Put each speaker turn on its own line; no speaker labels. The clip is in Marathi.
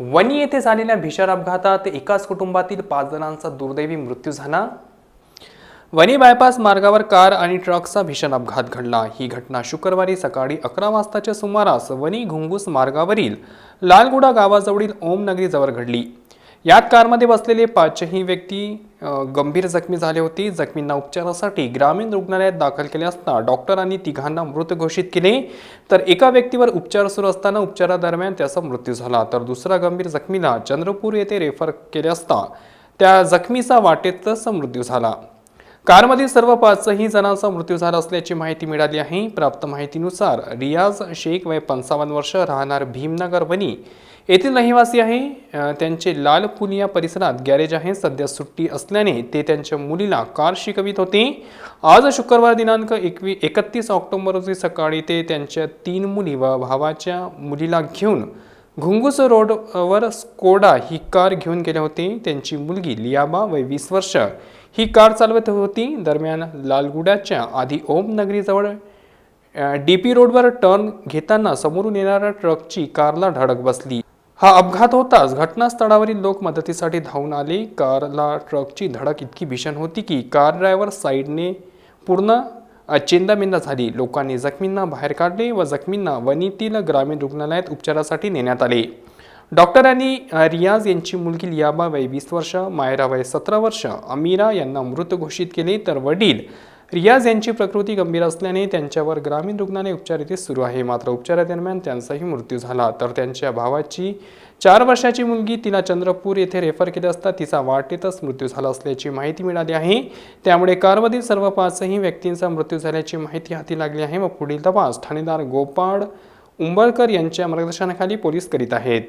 वणी येथे झालेल्या भीषण अपघातात एकाच कुटुंबातील पाच जणांचा दुर्दैवी मृत्यू झाला. वणी बायपास मार्गावर कार आणि ट्रकचा भीषण अपघात घडला. ही घटना शुक्रवारी सकाळी अकरा वाजताच्या सुमारास वणी घुंगूस मार्गावरील लालगुडा गावाजवळील ओमनगरीजवळ घडली. यात कारमध्ये बसलेले पाचही व्यक्ती गंभीर जखमी झाले होती. जखमींना उपचारासाठी ग्रामीण रुग्णालयात दाखल केले असता डॉक्टरांनी तिघांना मृत घोषित केले. तर एका व्यक्तीवर उपचार सुरू असताना उपचारादरम्यान त्याचा मृत्यू झाला. तर दुसरा गंभीर जखमीला चंद्रपूर येथे रेफर केले असता त्या जखमीचा वाटेतच मृत्यू झाला. कारमधील सर्व पाचही जणांचा मृत्यू झाला असल्याची माहिती मिळाली आहे. प्राप्त माहितीनुसार रियाज शेख वय पंचावन्न वर्ष राहणार भीमनगर वनी येथील रहिवासी आहे त्यांचे लाल पुनिया परिसरात गॅरेज आहे. सध्या सुट्टी असल्याने ते त्यांच्या मुलीला कार शिकवित होते. आज शुक्रवार दिनांक एकवी एकतीस ऑक्टोबर रोजी सकाळी ते त्यांच्या तीन मुली व भावाच्या मुलीला घेऊन घुंगूस रोडवर स्कोडा ही कार घेऊन गेले होते. त्यांची मुलगी लियाबा वय वीस वर्ष ही कार चालवत होती. दरम्यान लालगुड्याच्या आधी ओम नगरीजवळ डी पी रोडवर टर्न घेताना समोरून येणाऱ्या ट्रकची कारला धडक बसली. हा अपघात होताच घटनास्थळावरील लोक मदतीसाठी धावून आले. कारला ट्रकची धडक इतकी भीषण होती की कार ड्रायव्हर साईडने पूर्ण चेंदामेंदा झाली. लोकांनी जखमींना बाहेर काढले व जखमींना वनीतील ग्रामीण रुग्णालयात उपचारासाठी नेण्यात आले. डॉक्टरांनी रियाज यांची मुलगी लियाबा वय वीस वर्ष मायरा वय सतरा वर्ष अमीरा यांना मृत घोषित केले तर वडील रियाज यांची प्रकृती गंभीर असल्याने त्यांच्यावर ग्रामीण रुग्णालय उपचार येथे सुरू आहे. मात्र उपचारादरम्यान त्यांचाही मृत्यू झाला. तर त्यांच्या भावाची चार वर्षाची मुलगी तिला चंद्रपूर येथे रेफर केले असता तिचा वाटेतच मृत्यू झाला असल्याची माहिती मिळाली आहे. त्यामुळे कारमधील सर्व पाचही व्यक्तींचा मृत्यू झाल्याची माहिती हाती लागली आहे. व पुढील तपास. ठाणेदार गोपाळ उंबळकर यांच्या मार्गदर्शनाखाली पोलीस करीत आहेत.